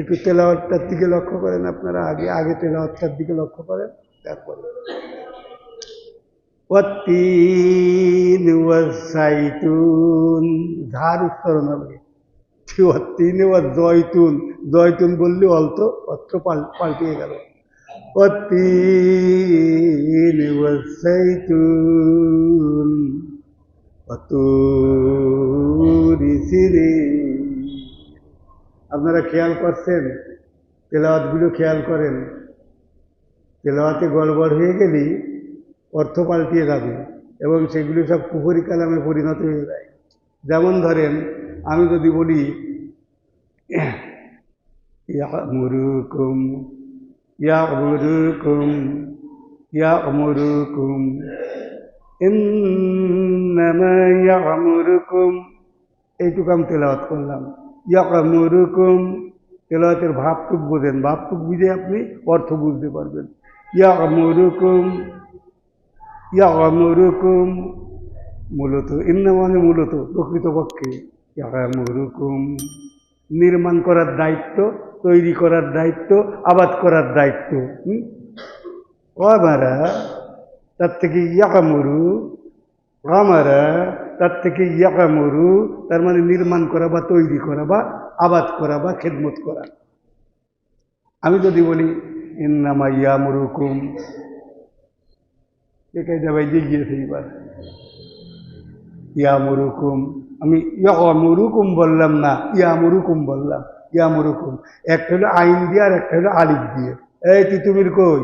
একটু তেলাওয়াতটার দিকে লক্ষ্য করেন আপনারা, আগে আগে তেলাওয়াতটার দিকে লক্ষ্য করেন, তারপরে। ধার উচ্চারণ হবে ওয়াত্তিন ওয়া জয়তুন জয়তুন বললে অল্প পাল, পাল্টিয়ে গেল। ওয়াত্তিন ওয়াসাইতুন ওয়াতুরি সিরিন আপনারা খেয়াল করছেন? তেলাওয়াতগুলো খেয়াল করেন। তেলাওয়াতে গড়বড় হয়ে গেলেই অর্থ পাল্টিয়ে যাবে এবং সেগুলো সব কুফরি কালামে পরিণত হয়ে যায়। যেমন ধরেন, আমি যদি বলি, ইয়ামুরুকুম ইয়ামুরুকুম ইয়ামুরুকুম, ইন্নামা ইয়ামুরুকুম। এইটুকু আমি তেলাওয়াত করলাম। ইয়ামুরুকুম তেলাওয়াতের ভাবটুক বোঝেন। ভাবটুক বুঝে আপনি অর্থ বুঝতে পারবেন। ইয়ামুরুকুম ইয়ামুরুকুম মূলত ইন্না মানে মূলত প্রকৃতপক্ষে ইয়ামুরুকুম নির্মাণ করার দায়িত্ব, তৈরি করার দায়িত্ব, আবাদ করার দায়িত্ব? আমারা তার থেকে ইয়াকামরু আমারা তার থেকে ইয়াকামরু, তার মানে নির্মাণ করা বা তৈরি করা বা আবাদ করা বা খেদমত করা। আমি যদি বলি, ইন্নামা ইয়ামুরুকুম। এটাই যাবে যে গিয়েছে এবার ইয়ামুরুকুম। আমি ইয়ামুরুকুম বললাম না, ইয়ামুরুকুম বললাম। ইয়ামুরুকুম। একটা হলো আইন দিয়ে আর একটা হলো আলিফ দিয়ে। এই তিতুমির কই?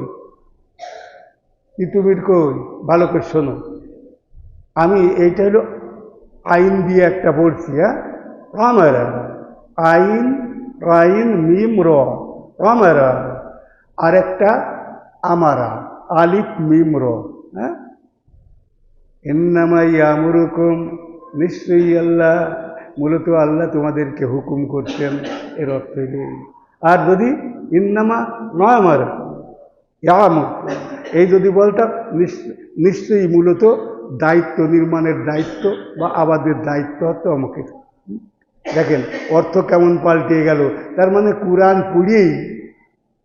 তিতুমির কই? ভালো করে শোনো। আমি এইটা হলো আইন দিয়ে একটা পড়ছি হ্যাঁ? রামারা আইন আইন মিম, র। আর একটা আমারা, আলিফ, মিম, র। হ্যাঁ? ইন্নামা ইয়ামুরুকুম নিশ্চয়ই আল্লাহ, মূলত আল্লাহ তোমাদেরকে হুকুম করছেন, এর অর্থ আর যদি ইন্নামা নয় আমার ইয়ামুর, এই যদি নিশ্চ- নিশ্চয়ই মূলত দায়িত্ব, নির্মাণের দায়িত্ব বা আবাদের দায়িত্ব হচ্ছে হুম? দেখেন, অর্থ কেমন পাল্টে গেল। তার মানে কোরআন পুড়িয়েই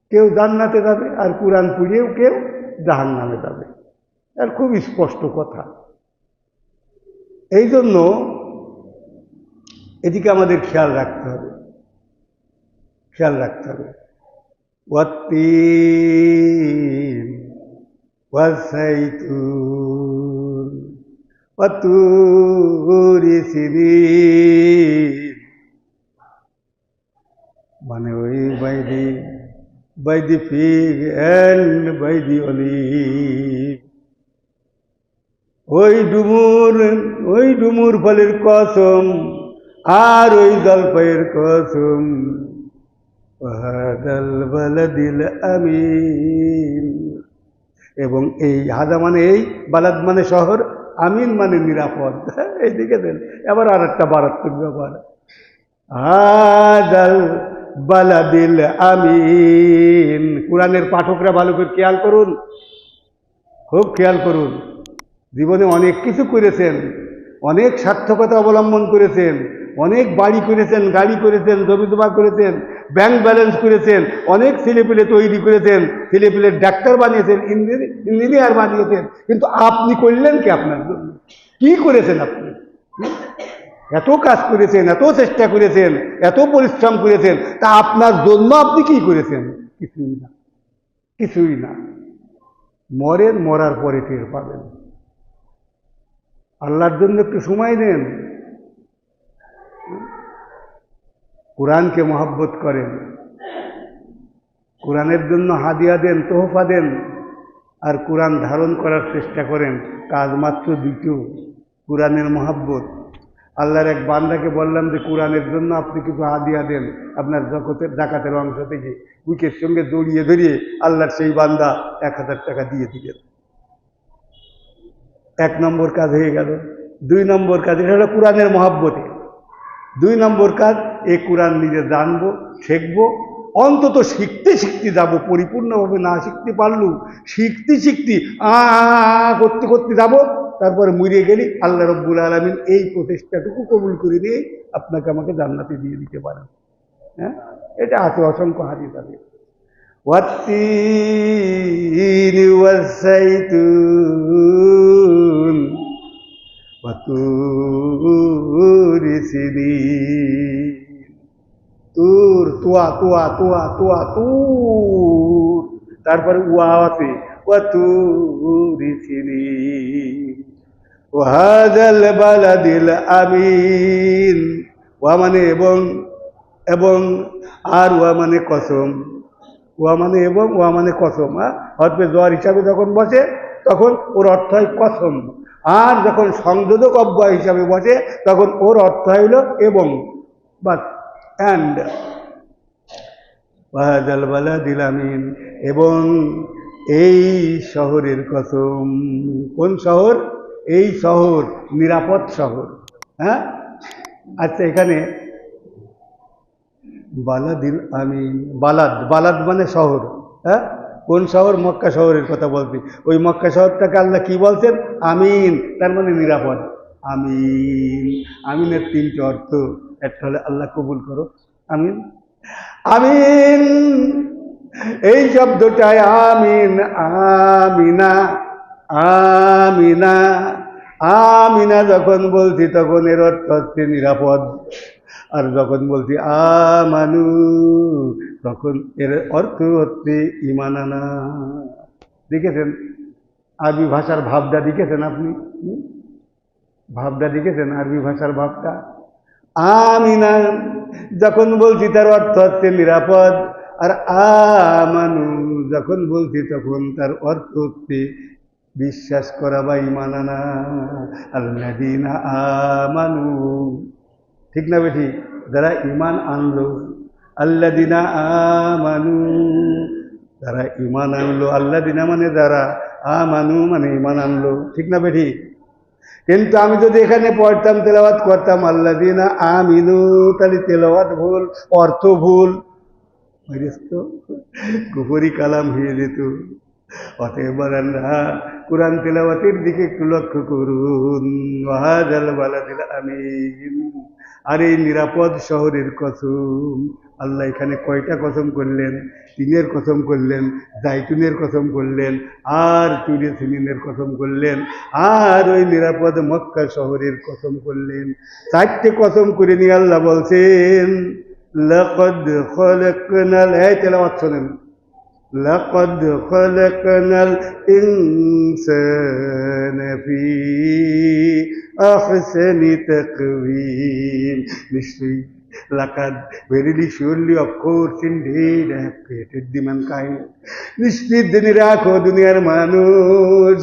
কেউ জান্নাতে যাবে আর কোরআন পুড়িয়েও কেউ জাহান নামে যাবে। আর খুব স্পষ্ট কথা। এই জন্য এদিকে আমাদের খেয়াল রাখতে হবে। খেয়াল রাখতে হবে। ওয়াত্তিন ওয়াসাইতুন ওয়াতুরি সিনিন মানে ওই by the by the fig and by the olive ওই ডুমুর ওই ডুমুর ফলের কসম, আর ওই জলপাইয়ের কসম। বালাদিল আমিন। এবং এই হাদা মানে এই বালাদ মানে শহর আমিন মানে নিরাপদ। এইদিকে দেন। এবার আর একটা মারাত্মক ব্যাপার। হাদাল বালাদিল আমিন। কোরআনের পাঠকরা ভালো করে খেয়াল করুন। খুব খেয়াল করুন। জীবনে অনেক কিছু করেছেন। অনেক সার্থকতা অবলম্বন করেছেন। অনেক বাড়ি করেছেন, গাড়ি করেছেন, জমি জমা করেছেন। ব্যাংক ব্যালেন্স করেছেন, অনেক ছেলেপিলে তৈরি করেছেন ছেলেপিলে ডাক্তার বানিয়েছেন, ইঞ্জিনি- ইঞ্জিনিয়ার বানিয়েছেন, কিন্তু আপনি করলেন কি আপনার জন্য? কি করেছেন আপনি? এত কাজ করেছেন, এত চেষ্টা করেছেন, এত পরিশ্রম করেছেন, তা আপনার জন্য আপনি কি করেছেন? কিছুই না। কিছুই না। মরেন, মরার পরে টের পাবেন। আল্লাহর জন্য একটু সময় দেন। কোরআনকে মহাব্বত করেন। কোরআনের জন্য হাদিয়া দেন, তোহফা দেন আর কোরআন ধারণ করার চেষ্টা করেন। কাজ মাত্র দুটো, কোরআনের মহাব্বত। আল্লাহর এক বান্দাকে বললাম যে, কোরআনের জন্য আপনি কিছু হাদিয়া দেন, আপনার জগতের ডাকাতের অংশ থেকে উইকের সঙ্গে জড়িয়ে ধরিয়ে আল্লাহর সেই বান্দা এক হাজার টাকা দিয়ে দিলেন। এক নম্বর কাজ হয়ে গেল। দুই নম্বর কাজ, এটা হলো কোরআনের মহাব্বতে। দুই নম্বর কাজ এই কোরআন নিজে জানবো শিখবো অন্তত শিখতে শিখতে যাব পরিপূর্ণভাবে না শিখতে পারলু শিখতে শিখতে আ আ, আ করতে করতে যাব তারপরে মরিয়ে গেলি আল্লাহ রব্বুল আলমিন এই প্রচেষ্টাটুকু কবুল করে দিয়ে আপনাকে আমাকে জান্নাতে দিয়ে দিতে পারেন হ্যাঁ এটা আছে অসংখ্য হাদিস আছে والتين والزيتون وطور سنين তুর, তুয়া তুয়া তুয়া তুয়া, তুর। তারপরে উয়া আছে, ওয়া তুরি সিনিন ওয়াহাদাল বালাদিল আমিন। ওয়া মানে এবং এবং আর ওয়া মানে কসম। ওয়া মানে এবং, ওয়া মানে কসম হ্যাঁ? হরফে জোয়ার হিসাবে যখন বসে, তখন ওর অর্থ হয় কসম। আর যখন সংযোজক অব্যয় হিসাবে বসে, তখন ওর অর্থ হইল এবং। বাস। অ্যান্ড ওয়াহাদাল বালাদিল আমিন। এবং এই শহরের কসম, কোন শহর? এই শহর, নিরাপদ শহর। হ্যাঁ? আচ্ছা এখানে বালাদিল আমিন, বালাদ বালাদ মানে শহর। হ্যাঁ? কোন শহর? মক্কা শহরের কথা বলছি। ওই মক্কা শহরটাকে আল্লাহ কি বলছেন? আমিন, তার মানে নিরাপদ। আমিন। আমিনের তিনটে অর্থ, একটা হলে আল্লাহ কবুল করো আমিন। আমিন। এই শব্দটায় আমিন, আমিনা আমিনা। আমিনা যখন বলছি, তখন এর অর্থ হচ্ছে নিরাপদ। আর যখন বলছি আমানু, তখন এর অর্থ হচ্ছে ইমান আনা দেখেছেন? আরবি ভাষার ভাবটা দেখেছেন আপনি? ভাবটা দেখেছেন আরবি ভাষার ভাবটা? আমিনা যখন বলছি তার অর্থ হচ্ছে নিরাপদ, আর আমানু, যখন বলছি তখন তার অর্থ হচ্ছে বিশ্বাস করা বা ইমান আনা আল্লাদিনা আমানু। ঠিক না বেঠি? যারা ইমান আনলো আল্লাদিনা আমানু। যারা ইমান আনলো আল্লাদিনা মানে যারা, আমানু মানে ইমান আনলো। ঠিক না বেঠি? কিন্তু আমি যদি এখানে পড়তাম, তেলাওয়াত করতাম আল্লাদিনা আমিনু, তাহলে তেলাওয়াত ভুল, অর্থ ভুল। তো কুপুরি কালাম হয়ে যেত। অতএব কোরআন তেলাওয়াতের দিকে একটু লক্ষ্য করুন। ওয়াহাদাল বালাদিল আমিন। আর এই নিরাপদ শহরের কসম আল্লাহ এখানে কয়টা কসম করলেন তিনের কসম করলেন জাইতুনের কসম করলেন আর চুরি সিনিনের কসম করলেন আর ওই নিরাপদ মক্কা শহরের কসম করলেন চারটে কসম করে নিয়ে আল্লাহ বলছেন لقد خلقنا এই তেলাওয়াত শোনেন لقد خلقنا الإنسان في أحسن تقويم নিশ্চয়ই লাকাদ verily surely of course indeed I have created the mankind নিশ্চিত রাখো দুনিয়ার মানুষ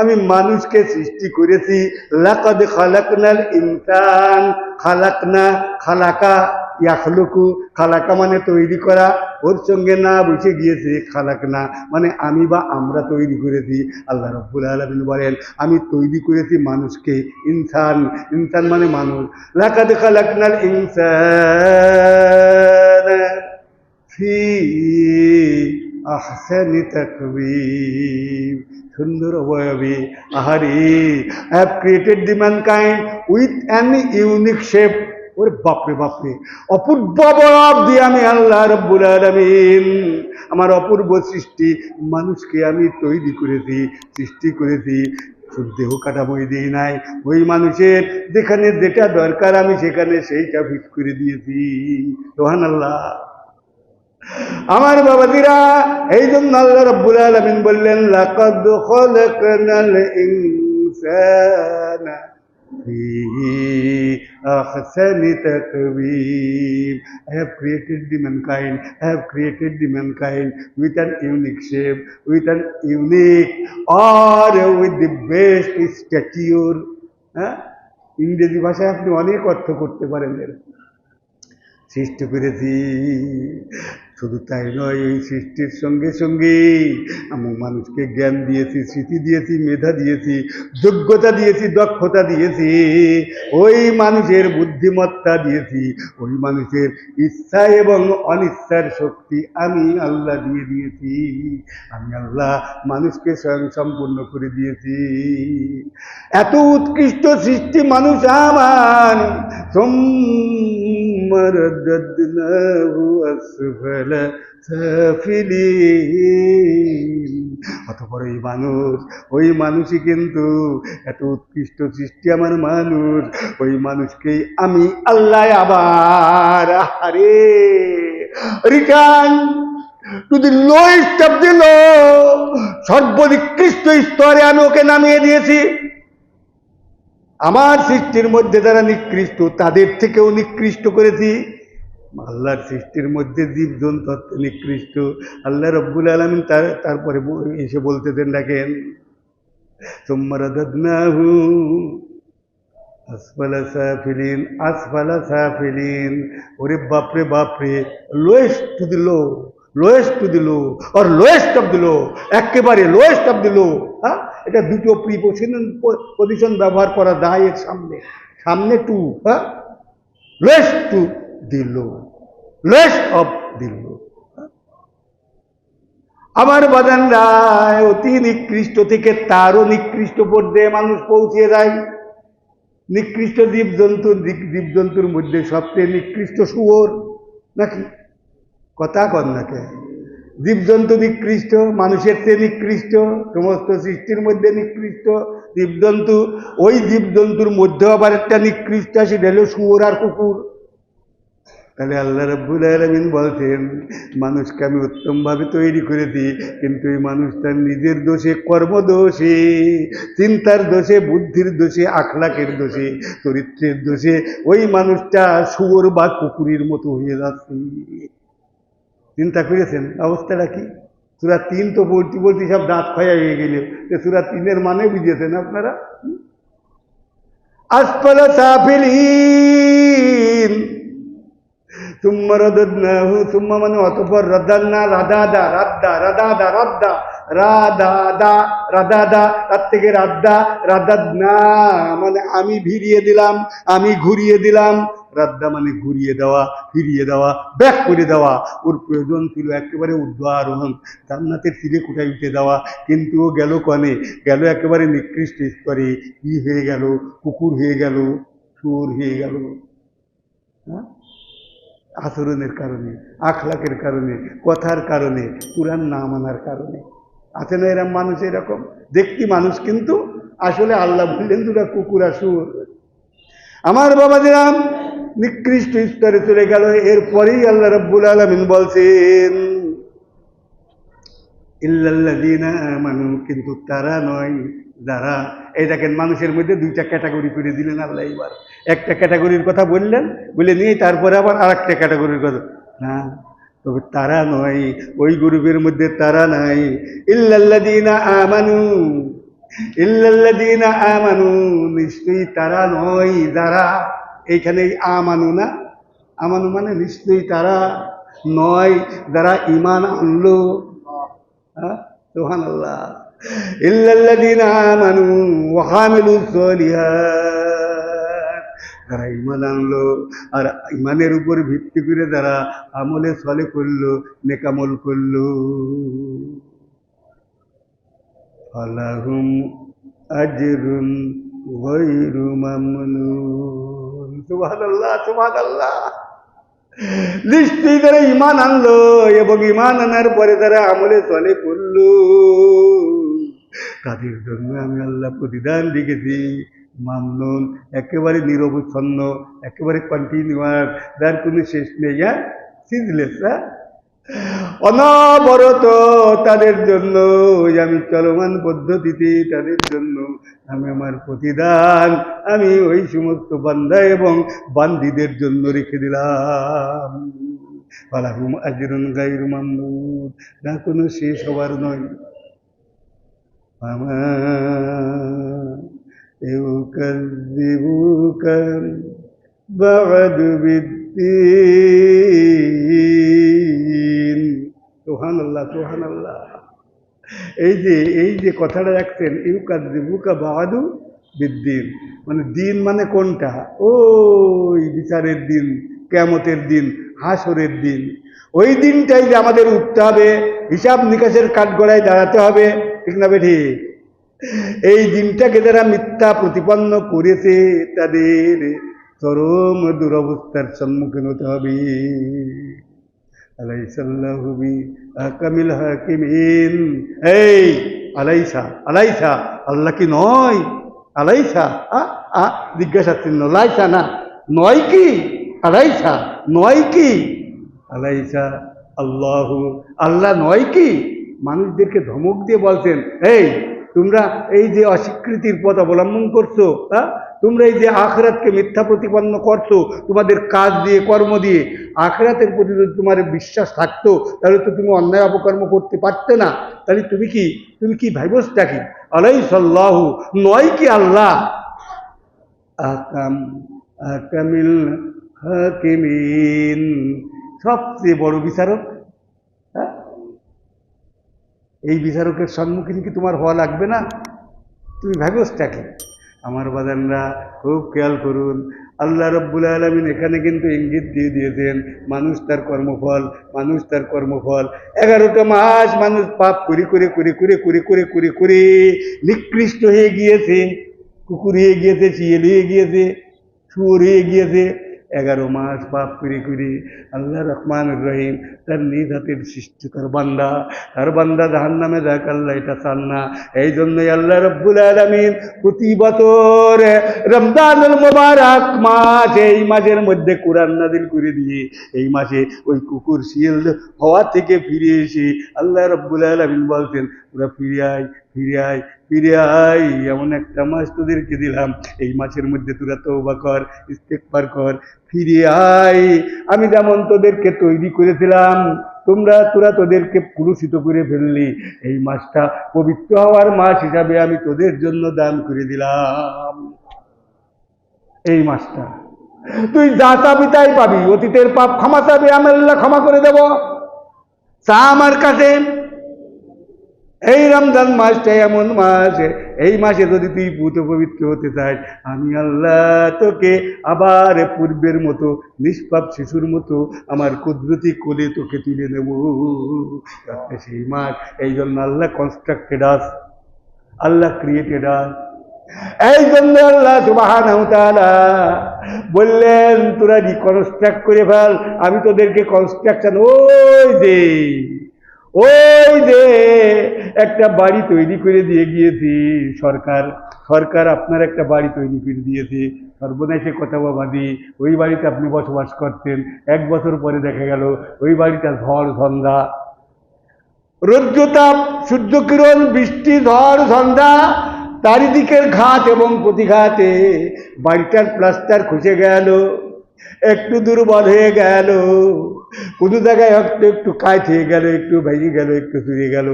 আমি মানুষকে সৃষ্টি করেছি লাকাদ খালাকনাল ইনসান খালাকনা খালাকা ইয়াখলুকু খালাকা মানে তৈরি করা। ওর সঙ্গে না বসে গিয়েছে খালাক না। মানে আমি বা আমরা তৈরি করেছি। আল্লাহ রব্বুল আলমিন বলেন, আমি তৈরি করেছি মানুষকে ইনসান। ইনসান মানে মানুষ। লাকাদ খালাকনাল ইনসান ফি আহসানি তাকবীর। সুন্দর অবয়বে আহারে I have created the mankind with an unique shape ওরে বাপরে বাপরে। অপূর্ব অবয়ব দিয়ে আমি আল্লাহ রব্বুল আলমিন আমার অপূর্ব সৃষ্টি মানুষকে আমি তৈরি করেছি, সৃষ্টি করেছি। দেহ কাঠামোই দিই নাই, ওই মানুষের যেখানে যেটা দরকার আমি সেখানে সেইটা ফিট করে দিয়েছি। রোহান আল্লাহ আমার বাবাজিরা এই জন্য আল্লাহ রব্বুল আলমিন বললেন, লাকাদ খলাকনাল ইনসানা ফি আহসানি তাকবীর I have created the mankind I have created the mankind with an unique shape with an unique or with the best stature হ্যাঁ ইংরেজি ভাষায় আপনি অনেক অর্থ করতে পারেন এর সৃষ্টি করেছি। শুধু তাই নয়, এই সৃষ্টির সঙ্গে সঙ্গে আমি মানুষকে জ্ঞান দিয়েছি, স্মৃতি দিয়েছি, মেধা দিয়েছি, যোগ্যতা দিয়েছি, দক্ষতা দিয়েছি। ওই মানুষের বুদ্ধিমত্তা দিয়েছি, ওই মানুষের ইচ্ছা এবং অনিচ্ছার শক্তি আমি আল্লাহ দিয়ে দিয়েছি। আমি আল্লাহ মানুষকে স্বয়ং সম্পূর্ণ করে দিয়েছি। এত উৎকৃষ্ট সৃষ্টি মানুষ আমার। আসফালা সাফিলিন অতপর ওই মানুষ, ওই মানুষই কিন্তু এত উৎকৃষ্ট সৃষ্টি আমার মানুষ, ওই মানুষকেই আমি আল্লাহ আবার আরে return to the lowest of the low সর্বনিকৃষ্ট স্তরে আমি ওকে নামিয়ে দিয়েছি। আমার সৃষ্টির মধ্যে যারা নিকৃষ্ট, তাদের থেকেও নিকৃষ্ট করেছি। আল্লাহর সৃষ্টির মধ্যে জীবজন্তু নিকৃষ্ট। আল্লাহ রব্বুল আলমিন তার, তারপরে এসে বলতেছেন, দেখেন সোম্মারাদনাহু আসফালা সাফিলিন আসফালা সাফিলিন। ওরে বাপরে বাপরে lowest to the lowest to the low R lowest of the low একেবারে লোয়েস্ট অফ দি হ্যাঁ? এটা দুটো প্রিপোজিশন পজিশন ব্যবহার করা যায় এর সামনে। সামনে টু হ্যাঁ? Lowest to the low lowest of the low আমার বাদানরা অতি নিকৃষ্ট থেকে তারও নিকৃষ্ট পর্যায়ে মানুষ পৌঁছে যায়। নিকৃষ্ট জীবজন্তু জীবজন্তুর মধ্যে সবচেয়ে নিকৃষ্ট শুয়োর নাকি? কথা কর নাকি জীবজন্তু নিকৃষ্ট, মানুষের চেয়ে নিকৃষ্ট, সমস্ত সৃষ্টির মধ্যে নিকৃষ্ট। জীবজন্তু, ওই জীবজন্তুর মধ্যে আবার একটা নিকৃষ্ট সেটা হলো শুয়োর আর কুকুর। তাহলে আল্লাহ রব্বুল আলমিন বলছেন, মানুষকে আমি উত্তমভাবে তৈরি করেছি কিন্তু এই মানুষটার নিজের দোষে, কর্মদোষে, চিন্তার দোষে, বুদ্ধির দোষে, আখলাকের দোষে, চরিত্রের দোষে ওই মানুষটা শুয়োর বা কুকুরের মতো হয়ে যাচ্ছে। চিন্তা করেছেন? অবস্থাটা কি? সুরা তিন তো বলতে বলতে সব দাঁত খয়া হয়ে গেল। সুরা তিনের মানে বুঝেছেন আপনারা? আসফালা সাফিলিন। সুম্মা রদদনাহু, সুম্মা মানে অতপর রদান্না রাদাদা, রাদ্দা রাদাদা রাদ্দা, রাদাদা রাদাদা, তার থেকে রাদ্দা, রাদাদনা মানে আমি ভিড়িয়ে দিলাম, আমি ঘুরিয়ে দিলাম রাদ্দা মানে ঘুরিয়ে দেওয়া, ফিরিয়ে দেওয়া, ব্যাক করে দেওয়া। ওর প্রয়োজন ছিল একেবারে ঊর্ধ্ব আরোহণ জান্নাতের তীরে কোটায় উঠে দেওয়া? কিন্তু ও গেল কনে? গেল একেবারে নিকৃষ্ট স্তরে। কি হয়ে গেল? কুকুর হয়ে গেল? চোর হয়ে গেল? হ্যাঁ? আচরণের কারণে, আখলাকের কারণে, কথার কারণে, কোরআন না মানার কারণে। আছে না এরম মানুষ এরকম? দেখতি মানুষ কিন্তু আসলে আল্লাহ বললেন দুটা কুকুর আসুর আমার বাবা দিলাম নিকৃষ্ট স্তরে চলে গেল। এরপরেই আল্লাহ রব্বুল আলমিন বলছেন আমানু, কিন্তু তারা নয়, যারা, এই দেখেন মানুষের মধ্যে দুইটা ক্যাটাগরি করে দিলেন আল্লাহ এবার। একটা ক্যাটাগরির কথা বললেন বলে নিয়ে তারপরে আবার আর একটা ক্যাটাগরির কথা। না, তবে তারা নয়, ওই গ্রুপের মধ্যে তারা নাই। ইল্লাল্লাযীনা আমানু ইল্লাল্লাযীনা আমানু, নিশ্চয়ই তারা নয়, যারা এইখানে এই আমানু না আমানু মানে নিশ্চয়ই তারা নয় যারা ইমান আনলো। সোহান আল্লাহ ইল্লাল্লাযীনা আমানু ওয়া আমিলুস সলিহাত। যারা ইমান আনলো আর ইমানের উপর ভিত্তি করে যারা আমলে সলে করল, নেকামল করল। ফালাহুম আজরুন নিশ্চয়ই তারা ইমান আনলো এবং ইমান আনার পরে তারা আমলে চলে পড়ল। তাদের জন্য আমি আল্লাহ প্রতিদান লিখেছি মামলুন একেবারে নিরবচ্ছন্ন, একেবারে কন্টিনিউয়াস যার কোনো শেষ নেই সিজলেস হ্যাঁ? অনবরত তাদের জন্য আমি চলমান পদ্ধতিতে তাদের জন্য আমি আমার প্রতিদান, আমি ওই সমস্ত বান্ধা এবং বান্দিদের জন্য রেখে দিলাম। পালাহুম আজরুন গাইর মামলুদ না কোনো শেষ হবার নয়। আমার এও কাজিবুকাম সোহান আল্লাহ সোহান আল্লাহ এই যে এই যে কথাটা রাখছেন ইউকাদিবুকা বাহাদু বিদ্দিন। মানে দিন মানে কোনটা? ওই বিচারের দিন কেমতের দিন হাসরের দিন। ওই দিনটাই যে আমাদের উঠতে হবে, হিসাব নিকাশের কাঠগড়ায় দাঁড়াতে হবে, ঠিক না বেঠি? এই দিনটাকে যারা মিথ্যা প্রতিপন্ন করেছে, তাদের চরম দুরবস্থার সম্মুখীন হতে হবে। এই আল্লাহ কি নয়? জিজ্ঞাসা চিহ্ন, লাইসা না। নয় কি? আলাইসা, নয় কি? আলাইসা, আল্লাহু, আল্লাহ নয় কি? মানুষদেরকে ধমক দিয়ে বলছেন, এই, তোমরা এই যে অস্বীকৃতির পথ অবলম্বন করছ হ্যাঁ তোমরা এই যে আখরাতকে মিথ্যা প্রতিপন্ন করছ, তোমাদের কাজ দিয়ে, কর্ম দিয়ে, আখরাতের প্রতি যদি তোমার বিশ্বাস থাকতো, তাহলে তো তুমি অন্যায় অপকর্ম করতে পারতে না। তাহলে তুমি কি তুমি কি ভাইবসটা কি? আলাই সাল্লাহ নয় কি আল্লাহ? সবচেয়ে বড় বিচারক হ্যাঁ? এই বিচারকের সম্মুখীন কি তোমার হওয়া লাগবে না? তুমি ভাবিসটাকে আমার বাদানরা খুব খেয়াল করুন। আল্লাহ রব্বুল আলমিন এখানে কিন্তু ইঙ্গিত দিয়ে দিয়েছেন, মানুষ তার কর্মফল, মানুষ তার কর্মফল। এগারোটা মাস মানুষ পাপ করে করে করে করে করে করে করে করে নিকৃষ্ট হয়ে গিয়েছে, কুকুর হয়ে গিয়েছে চিয়েল হয়ে গিয়েছে, শুয়োর হয়ে গিয়েছে। এগারো মাস পাপ করে করে আল্লাহ রহমান রহিম তার নিজ হাতের সৃষ্টি তার বান্দা। তার বান্দা জাহান নামে যাক, আল্লাহ এটা চান না। এই জন্যই আল্লাহ রব্বুল আলমিন প্রতি বছর রমজানুল মোবারক মাস, এই মাসের মধ্যে কোরআন নাদিল করে দিয়ে এই মাসে ওই কুকুর শিয়াল হওয়া থেকে ফিরে এসে আল্লাহ রব্বুল আলমিন বলছেন ওরা ফিরে আয় ফিরে আয় ফিরে আয় এমন একটা মাছ তোদেরকে দিলাম। এই মাছের মধ্যে তোরা তৌবা কর ইস্তেকবার কর ফিরে আয় আমি যেমন তোদেরকে তৈরি করেছিলাম, তোমরা, তোরা তোদেরকে পুরুষিত করে ফেললি। এই মাছটা পবিত্র হওয়ার মাছ হিসাবে আমি তোদের জন্য দান করে দিলাম। এই মাছটা। তুই যা চাবি তাই পাবি, অতীতের পাপ ক্ষমা চাবি, আমি আল্লাহ ক্ষমা করে দেব। চা আমার কাছে এই রমজান মাসটা এমন মাস এই মাসে যদি তুই পুত পবিত্র হতে চাস, আমি আল্লাহ তোকে আবার পূর্বের মতো, নিষ্পাপ শিশুর মতো আমার কুদরতি কোলে তোকে তুলে নেব। সেই মাস, এই জন্য আল্লাহ কনস্ট্রাক্টেড আস আল্লাহ ক্রিয়েটেড আস এই জন্য আল্লাহ সুবাহান বললেন, তোরা রিকনস্ট্রাক্ট করে ফেল, আমি তোদেরকে কনস্ট্রাকশন ওই যে ওই যে একটা বাড়ি তৈরি করে দিয়ে গিয়েছি, সরকার সরকার আপনার একটা বাড়ি তৈরি করে দিয়েছে। সর্বনাশে কথা বাদি ওই বাড়িতে আপনি বসবাস করতেন, এক বছর পরে দেখা গেল ওই বাড়িটা ঝড়, ঝঞ্ঝা। রৌদ্রতাপ, সূর্যকিরণ, বৃষ্টি, ঝড়, ঝঞ্ঝা, চারিদিকের ঘাট এবং প্রতিঘাতে বাড়িটার প্লাস্টার খুঁজে গেল, একটু দুর্বল হয়ে গেল। কোনো জায়গায় একটু একটু কাজ হয়ে গেল, একটু ভেঙে গেল, একটু চুরে গেল।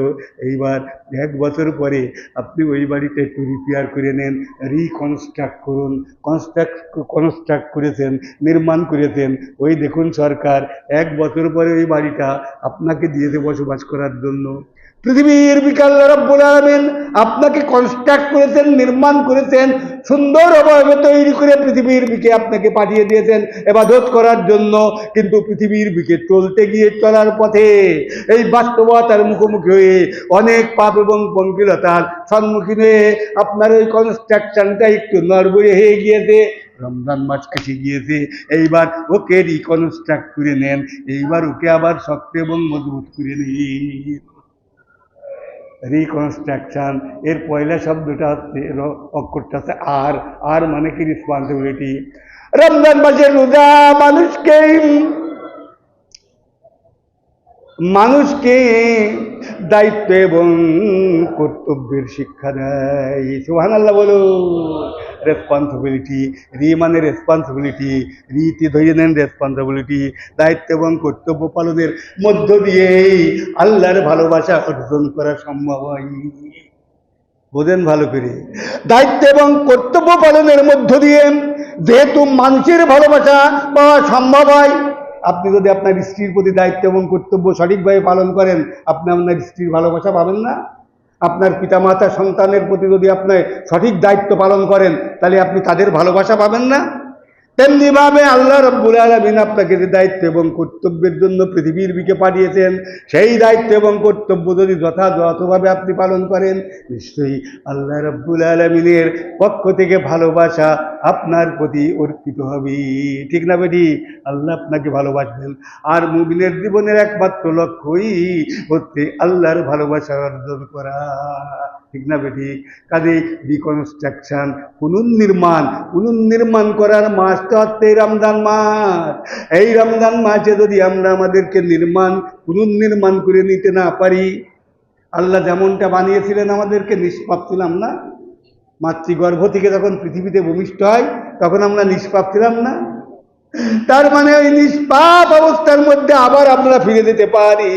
এইবার এক বছর পরে আপনি ওই বাড়িটা একটু রিপেয়ার করে নেন রিকনস্ট্রাক্ট করুন কনস্ট্রাক্ট কনস্ট্রাক্ট করেছেন, নির্মাণ করেছেন। ওই দেখুন সরকার, এক বছর পরে ওই বাড়িটা আপনাকে দিয়েছে বসবাস করার জন্য। পৃথিবীর বিকাল আলমিন আপনাকে কনস্ট্রাক্ট করেছেন, নির্মাণ করেছেন সুন্দরভাবে তৈরি করে পৃথিবীর বিকে আপনাকে পাঠিয়ে দিয়েছেন, এবাদত করার জন্য। কিন্তু পৃথিবীর বিকে চলতে গিয়ে চলার পথে এই বাস্তবতার মুখোমুখি হয়ে অনেক পাপ এবং পঙ্কিলতার সম্মুখীন হয়ে আপনার ওই কনস্ট্রাকশনটা একটু নড়বড়ে হয়ে গিয়েছে, রমজান মাস কেটে গিয়েছে, এইবার ওকে রিকনস্ট্রাক্ট করে নেন, এইবার ওকে আবার শক্ত এবং মজবুত করে নিন। রিকনস্ট্রাকশন এর পয়লা শব্দটা হচ্ছে অক্ষরটা হচ্ছে আর আর মানে কি রেসপন্সিবিলিটি রমজান মাসে রোজা মানুষকে মানুষকে দায়িত্ব এবং কর্তব্যের শিক্ষা দেয়। সুহান আল্লাহ বলো রেসপন্সিবিলিটি রি মানে রেসপন্সিবিলিটি রীতি ধরে নেন রেসপন্সিবিলিটি দায়িত্ব এবং কর্তব্য পালনের মধ্য দিয়েই আল্লাহর ভালোবাসা অর্জন করা সম্ভব হয় বোঝেন ভালো করে। দায়িত্ব এবং কর্তব্য পালনের মধ্য দিয়ে যেহেতু মানুষের ভালোবাসা পাওয়া সম্ভব হয়, আপনি যদি আপনার স্ত্রীর প্রতি দায়িত্ব এবং কর্তব্য সঠিকভাবে পালন করেন, আপনি আপনার স্ত্রীর ভালোবাসা পাবেন না। আপনার পিতামাতা সন্তানের প্রতি যদি আপনি সঠিক দায়িত্ব পালন করেন, তাহলে আপনি তাদের ভালোবাসা পাবেন না। তেমনি ভাবে আল্লাহ রব্বুল আলমিন আপনাকে যে দায়িত্ব এবং কর্তব্যের জন্য পৃথিবীর বিকে পাঠিয়েছেন, সেই দায়িত্ব এবং কর্তব্য যদি যথাযথভাবে আপনি পালন করেন, নিশ্চয়ই আল্লাহ রব্বুল আলমিনের পক্ষ থেকে ভালোবাসা আপনার প্রতি অর্পিত হবে। ঠিক না বেটি? আল্লাহ আপনাকে ভালোবাসবেন। আর মুমিনের জীবনের একমাত্র লক্ষ্যই হচ্ছে আল্লাহর ভালোবাসা অর্জন করা। ঠিক না বেটি? কাজে রিকনস্ট্রাকশন পুনর্নির্মাণ পুনর্নির্মাণ করার মাসটা হচ্ছে এই রমজান মাস। এই রমজান মাসে যদি আমরা আমাদেরকে নির্মাণ পুনর্নির্মাণ করে নিতে না পারি, আল্লাহ যেমনটা বানিয়েছিলেন আমাদেরকে নিষ্পাপ ছিলাম না। মাতৃগর্ভ থেকে যখন পৃথিবীতে ভূমিষ্ঠ হয়, তখন আমরা নিষ্পাপ ছিলাম না। তার মানে ওই নিষ্পাপ অবস্থার মধ্যে আবার আমরা ফিরে যেতে পারি।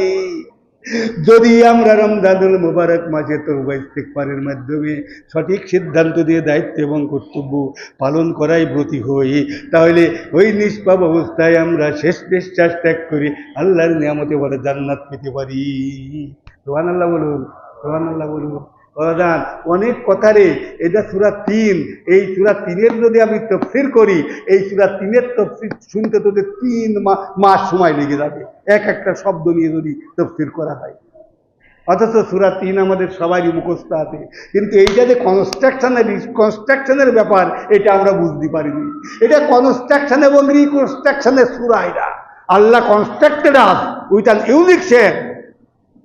যদি আমরা রমজানুল মুবারক মাসে তৌবা ইস্তেকবারের মাধ্যমে সঠিক সিদ্ধান্ত দিয়ে দায়িত্ব এবং কর্তব্য পালন করাই ব্রতী হই, তাহলে ওই নিষ্পাপ অবস্থায় আমরা শেষ নিঃশ্বাস ত্যাগ করি আল্লাহর নিয়ামতে বলে জান্নাত পেতে পারি। সোহান আল্লাহ বলুন সোহান আল্লাহ বলুন। অনেক কথারে এটা সুরা তিন, এই সুরা তিনের যদি আমি তফসির করি, এই সুরা তিনের তফসির শুনতে তোদের তিন মাস সময় লেগে যাবে। এক একটা শব্দ নিয়ে যদি তফসির করা হয়। অথচ সুরা তিন আমাদের সবারই মুখস্থ আছে। কিন্তু এইটা যে কনস্ট্রাকশনের কনস্ট্রাকশনের ব্যাপার, এটা আমরা বুঝতে পারিনি। এটা কনস্ট্রাকশন এবং রিকনস্ট্রাকশনের সুরা এটা আল্লাহ constructed us with an unique shape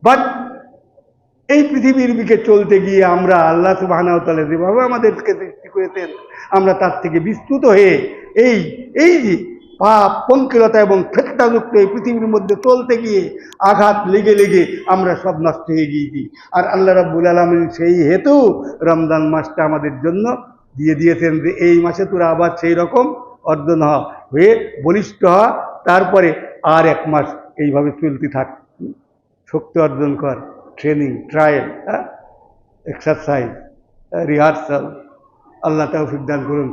but এই পৃথিবীর দিকে চলতে গিয়ে আমরা আল্লাহ সুবাহানাওতালে যেভাবে আমাদেরকে সৃষ্টি করেছেন, আমরা তার থেকে বিস্তৃত হয়ে এই এই যে পাপ, পঙ্কিলতা এবং ফেটটাযুক্ত এই পৃথিবীর মধ্যে চলতে গিয়ে আঘাত লেগে লেগে আমরা সব নষ্ট হয়ে গিয়েছি। আর আল্লাহ রাব্বুল আলমিন সেই হেতু রমজান মাসটা আমাদের জন্য দিয়ে দিয়েছেন যে এই মাসে তোরা আবার সেই রকম অর্জন হ, হয়ে বলিষ্ঠ হ, তারপরে আর এক মাস এইভাবে চলতে থাক, শক্তি অর্জন কর। ট্রেনিং ট্রায়াল এক্সারসাইজ রিহার্সাল আল্লাহ তৌফিক দান করুন।